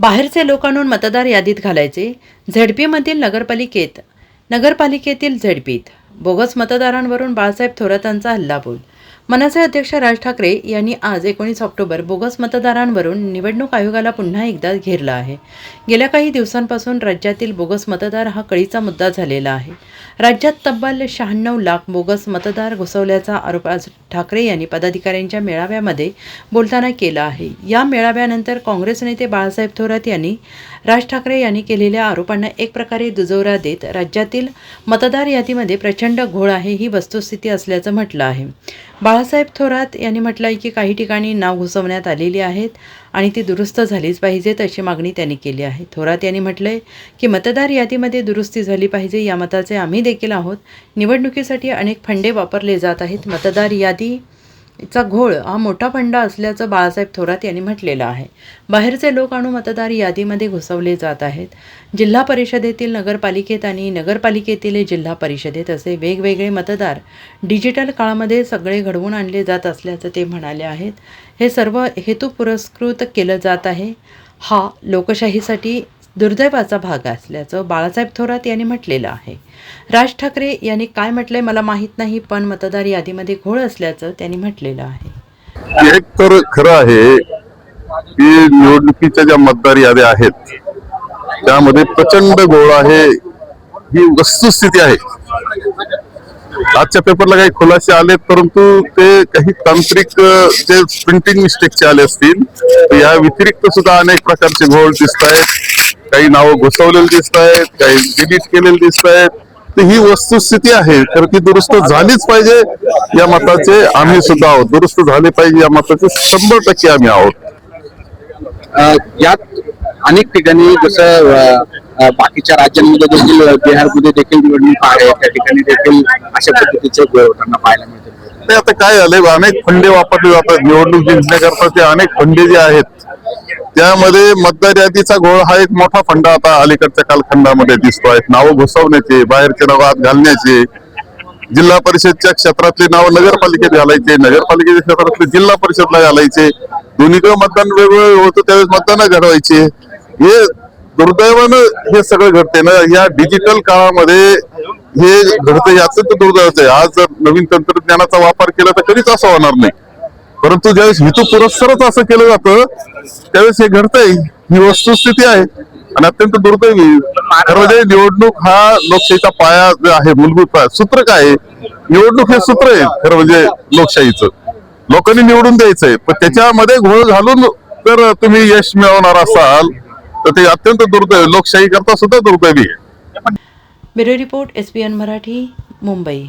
बाहेरचे लोक आणून मतदार यादीत घालायचे. झडपीमधील नगरपालिकेत नगरपालिकेतील झडपीत बोगस मतदारांवरून बाळासाहेब थोरातांचा हल्लाबोल मनसे अध्यक्ष राज ठाकरे यांनी आज एकोणीस ऑक्टोबर बोगस मतदारांवरून निवडणूक आयोगाला पुन्हा एकदा घेरला आहे. गेल्या काही दिवसांपासून राज्यातील बोगस मतदार हा कळीचा मुद्दा झालेला आहे. राज्यात तब्बल शहाण्णव लाख बोगस मतदार घुसवल्याचा आरोप आज ठाकरे यांनी पदाधिकाऱ्यांच्या मेळाव्यामध्ये बोलताना केला आहे. या मेळाव्यानंतर काँग्रेस नेते बाळासाहेब थोरात यांनी राज ठाकरे यांनी केलेल्या आरोपांना एक प्रकारे दुजोरा देत राज्यातील मतदार यादीमध्ये प्रचंड घोळ आहे ही वस्तुस्थिती असल्याचं म्हटलं आहे. बाळासाहेब थोरात यांनी म्हटलं आहे की काही ठिकाणी नाव घुसवण्यात आलेली आहेत आणि ती दुरुस्त झालीच पाहिजेत अशी मागणी त्यांनी केली आहे. थोरात यांनी म्हटलं आहे की मतदार यादीमध्ये दुरुस्ती झाली पाहिजे या मताचे आम्ही देखील आहोत. निवडणुकीसाठी अनेक फंडे वापरले जात आहेत. मतदार यादी चा घोळ हा मोठा फंडा असल्याचं बाळासाहेब थोरात यांनी म्हटलेलं आहे. बाहेरचे लोक आणू मतदार यादीमध्ये घुसवले जात आहेत. जिल्हा परिषदेतील नगरपालिकेत आणि नगरपालिकेतील जिल्हा परिषदेत असे वेगवेगळे मतदार डिजिटल काळामध्ये सगळे घडवून आणले जात असल्याचं ते म्हणाले आहेत. हे सर्व हेतू पुरस्कृत केलं जात आहे. हा लोकशाहीसाठी दुर्दैवाचा भाग असल्याचं बाळासाहेब थोरात यांनी म्हटलेलं आहे. राज ठाकरे यांनी काय म्हटलंय मला माहीत नाही पण मतदार यादीमध्ये घोळ असल्याचं त्यांनी म्हटलेलं आहे. एक तर खरं आहे की निवडणुकीच्या ज्या मतदार याद्या आहेत त्यामध्ये प्रचंड घोळ आहे ही वस्तुस्थिती आहे. आजच्या पेपरला काही खुलासे आलेत परंतु ते काही तांत्रिक जे प्रिंटिंग मिस्टेकचे आले असतील या व्यतिरिक्त सुद्धा अनेक प्रकारचे घोळ दिसत आहेत काही नावं घुसवलेली दिसत आहेत काही डिलीट केलेली दिसत आहेत तर ही वस्तुस्थिती आहे. तर ती दुरुस्त झालीच पाहिजे या मताचे आम्ही सुद्धा आहोत. दुरुस्त झाले पाहिजे या मताचे शंभर टक्के आम्ही आहोत. यात अनेक ठिकाणी जसं बाकीच्या राज्यांमध्ये देखील बिहारमध्ये देखील निवडणूक आहे. त्या ठिकाणी देखील अशा पद्धतीचे होताना पाहायला मिळते. आता काय झालंय? अनेक फंडे वापरले जातात. निवडणूक जिंकण्याकरता ते अनेक फंडे जे आहेत त्यामध्ये मतदार यादीचा घोळ हा एक मोठा फंडा आता अलीकडच्या कालखंडामध्ये दिसतोय. नावं घुसवण्याचे बाहेरचे नावं आत घालण्याचे जिल्हा परिषदच्या क्षेत्रातले नाव नगरपालिकेत घालायचे नगरपालिकेच्या क्षेत्रातले जिल्हा परिषदला घालायचे. दोन्हीकडे मतदान वेगवेगळं होतं त्यावेळेस मतदान घडवायचे. हे दुर्दैवानं हे सगळं घडते ना. या डिजिटल काळामध्ये हे घडतं हे अत्यंत दुर्दैवाचं आहे. आज जर नवीन तंत्रज्ञानाचा वापर केला तर कधीच असं होणार नाही. परंतु ज्यावेळेस हेतू पुरस्सरच असं केलं जातं त्यावेळेस हे घडतंय. ही वस्तुस्थिती आहे. आणि अत्यंत दुर्दैवी. खरं म्हणजे निवडणूक हा लोकशाहीचा पाया जो आहे मूलभूत पाया. सूत्र काय निवडणूक हे सूत्र आहे खरं म्हणजे लोकशाहीचं. लोकांनी निवडून द्यायचंय. पण त्याच्यामध्ये घोळ घालून जर तुम्ही यश मिळवणार असाल तर ते अत्यंत दुर्दैवी. लोकशाही करता सुद्धा दुर्दैवी आहे. Bureau report S Marathi Mumbai.